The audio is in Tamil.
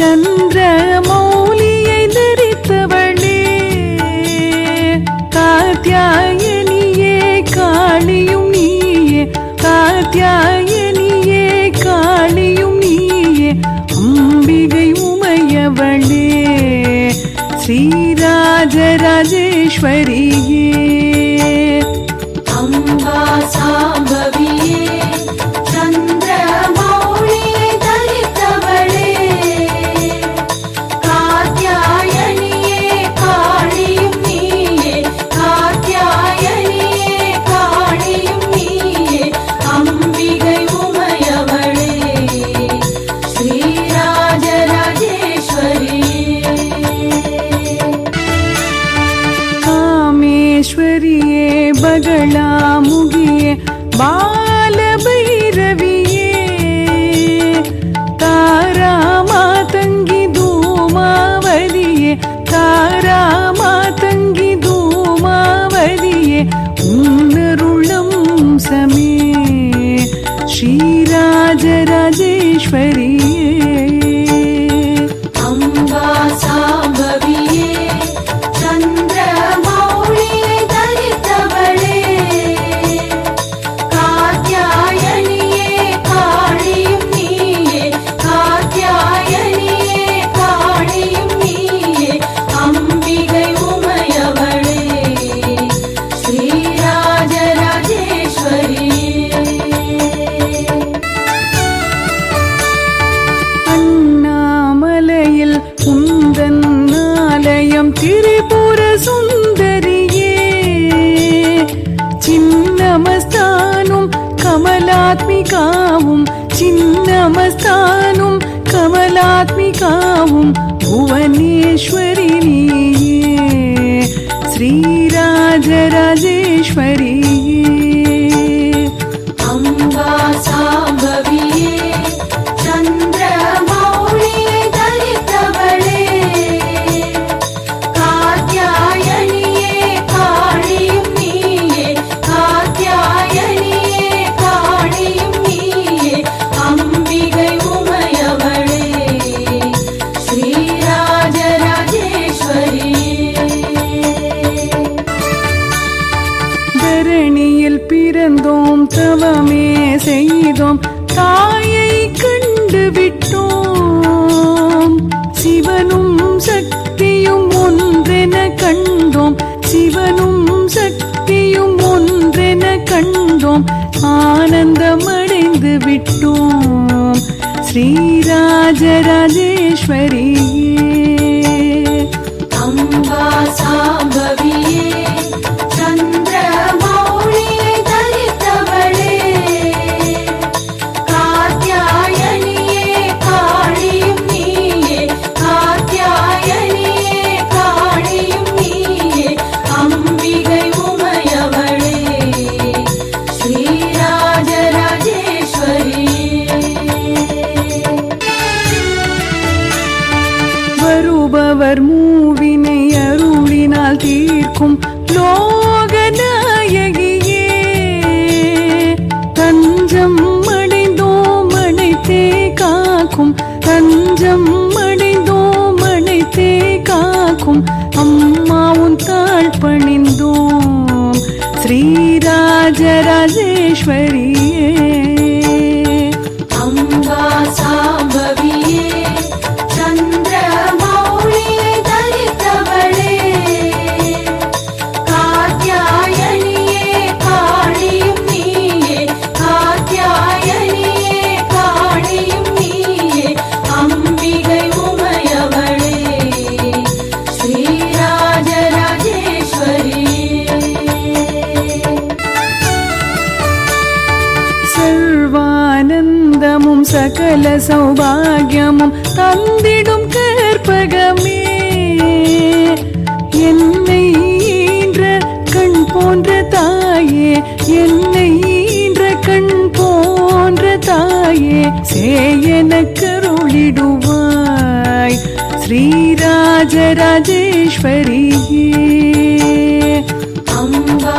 சந்திர மௌலியை தரித்தவளே காத்தியாயனியே காளியும் நீயே காத்தியாயனியே காளியும் நீயே அம்பிகை உமையவளே ஸ்ரீராஜராஜேஸ்வரி साम्भविये भुवनेश्वरिणी श्रीराजराजे தவமே செய்தோம். தாயை கண்டு விட்டோம் சிவனும் சக்தியும் ஒன்றென கண்டோம். சிவனும் சக்தியும் ஒன்றென கண்டோம். ஆனந்தமடைந்து விட்டோம். ஸ்ரீராஜராஜேஸ்வரியே. அம்பா சாம்பவியே. அவர் மூவினை அருளினால் தீர்க்கும் லோகநாயகியே. தஞ்சம் அடைந்தோம் அணைத்தே காக்கும். தஞ்சம் அடைந்தோம் அணைத்தே காக்கும். அம்மாவும் தாழ் பணிந்தோம் ஸ்ரீராஜராஜேஸ்வரி சகல சௌபாகியமும் தந்திடும் கற்பகமே. என்னை ஈன்ற கண் போன்ற தாயே என்னை ஈன்ற கண் போன்ற தாயே சேயனக்கு அருளிடுவாய் ஸ்ரீராஜராஜேஸ்வரியே. அம்பா